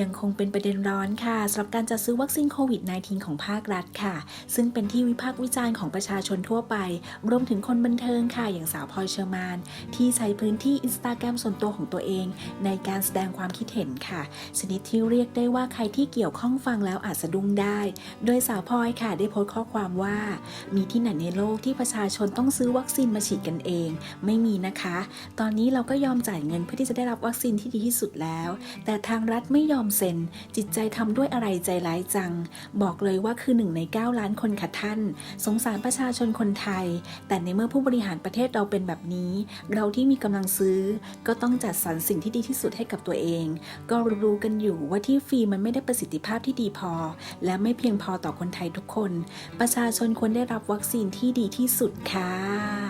ยังคงเป็นประเด็นร้อนค่ะสำหรับการจัดซื้อวัคซีนโควิด -19 ของภาครัฐค่ะ ซึ่งเป็นที่วิพากษ์วิจารณ์ของประชาชนทั่วไป รวมถึงคนบันเทิงค่ะ อย่างสาวพลอยเชอร์มาน ที่ใช้พื้นที่อินสตาแกรมส่วนตัวของตัวเอง ในการแสดงความคิดเห็นค่ะ ชนิดที่เรียกได้ว่าใครที่เกี่ยวข้องฟังแล้วอาจสะดุ้งได้ โดยสาวพลอยค่ะได้โพสต์ข้อความว่า มีที่ไหนในโลกที่ประชาชนต้องซื้อวัคซีนมาฉีดกันเอง ไม่มีนะคะ ตอนนี้เราก็ยอมจ่ายเงินเพื่อที่จะได้รับวัคซีนที่ดีที่สุดแล้ว แต่ทางรัฐไม่ยอมเซ็น จิตใจทำด้วยอะไรใจร้ายจัง บอกเลยว่าคือหนึ่งใน 9 ล้านคนค่ะท่าน สงสารประชาชนคนไทย แต่ในเมื่อผู้บริหารประเทศเราเป็นแบบนี้ เราที่มีกำลังซื้อ ก็ต้องจัดสรรสิ่งที่ดีที่สุดให้กับตัวเอง ก็รู้ๆกันอยู่ว่าที่ฟรีมันไม่ได้ประสิทธิภาพที่ดีพอ และไม่เพียงพอต่อคนไทยทุกคน ประชาชนควรได้รับวัคซีนที่ดีที่สุดค่ะ